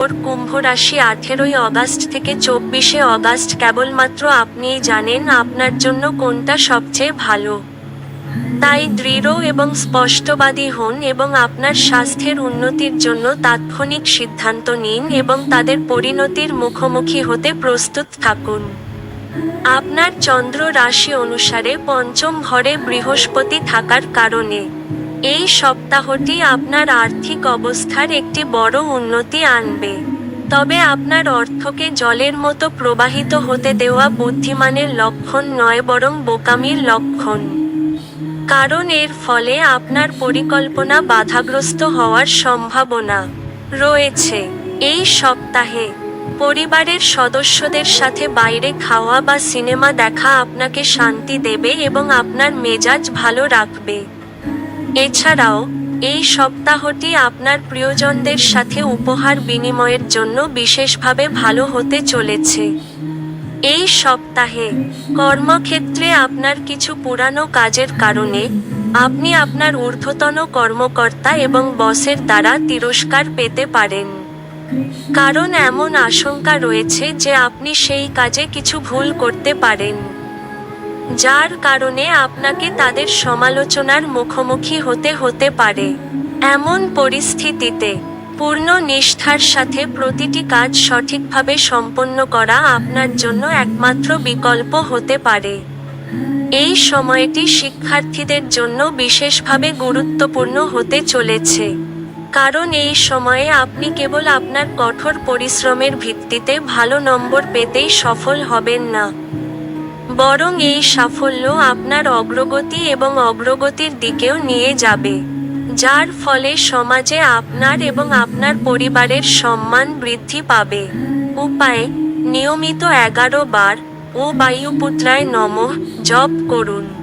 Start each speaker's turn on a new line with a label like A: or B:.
A: ওর কুম্ভ রাশি আঠেরোই অগাস্ট থেকে চব্বিশে অগাস্ট কেবলমাত্র আপনিই জানেন আপনার জন্য কোনটা সবচেয়ে ভালো। তাই দৃঢ় এবং স্পষ্টবাদী হন এবং আপনার স্বাস্থ্যের উন্নতির জন্য তাৎক্ষণিক সিদ্ধান্ত নিন এবং তাদের পরিণতির মুখোমুখি হতে প্রস্তুত থাকুন। আপনার চন্দ্র রাশি অনুসারে পঞ্চম ঘরে বৃহস্পতি থাকার কারণে। এই সপ্তাহটি আপনার আর্থিক অবস্থার একটি বড় উন্নতি আনবে। তবে আপনার অর্থকে জলের মতো প্রবাহিত হতে দেওয়া বুদ্ধিমানের লক্ষণ নয়, বরং বোকামির লক্ষণ। কারণ এর ফলে আপনার পরিকল্পনা বাধাগ্রস্ত হওয়ার সম্ভাবনা রয়েছে। এই সপ্তাহে পরিবারের সদস্যদের সাথে বাইরে খাওয়া বা সিনেমা দেখা আপনাকে শান্তি দেবে এবং আপনার মেজাজ ভালো রাখবে। এছাড়াও, এই সপ্তাহটি আপনার প্রিয়জনদের সাথে উপহার বিনিময়ের জন্য বিশেষভাবে ভালো হতে চলেছে। এই সপ্তাহে কর্মক্ষেত্রে আপনার কিছু পুরানো কাজের কারণে আপনি আপনার ঊর্ধ্বতন কর্মকর্তা এবং বসের দ্বারা তিরস্কার পেতে পারেন। কারণ এমন আশঙ্কা রয়েছে যে আপনি সেই কাজে কিছু ভুল করতে পারেন। যার কারণে আপনাকে তাদের সমালোচনার মুখোমুখি হতে হতে পারে। এমন পরিস্থিতিতে পূর্ণ নিষ্ঠার সাথে প্রতিটি কাজ সঠিকভাবে সম্পন্ন করা আপনার জন্য একমাত্র বিকল্প হতে পারে। এই সময়টি শিক্ষার্থীদের জন্য বিশেষভাবে গুরুত্বপূর্ণ হতে চলেছে। কারণ এই সময়ে আপনি কেবল আপনার কঠোর পরিশ্রমের ভিত্তিতে ভালো নম্বর পেতেই সফল হবেন না। বরং এই সাফল্য আপনার অগ্রগতি এবং অগ্রগতির দিকেও নিয়ে যাবে, যার ফলে সমাজে আপনার এবং আপনার পরিবারের সম্মান বৃদ্ধি পাবে। উপায়, নিয়মিত এগারো বার ও বায়ুপুত্রায় নমঃ জপ করুন।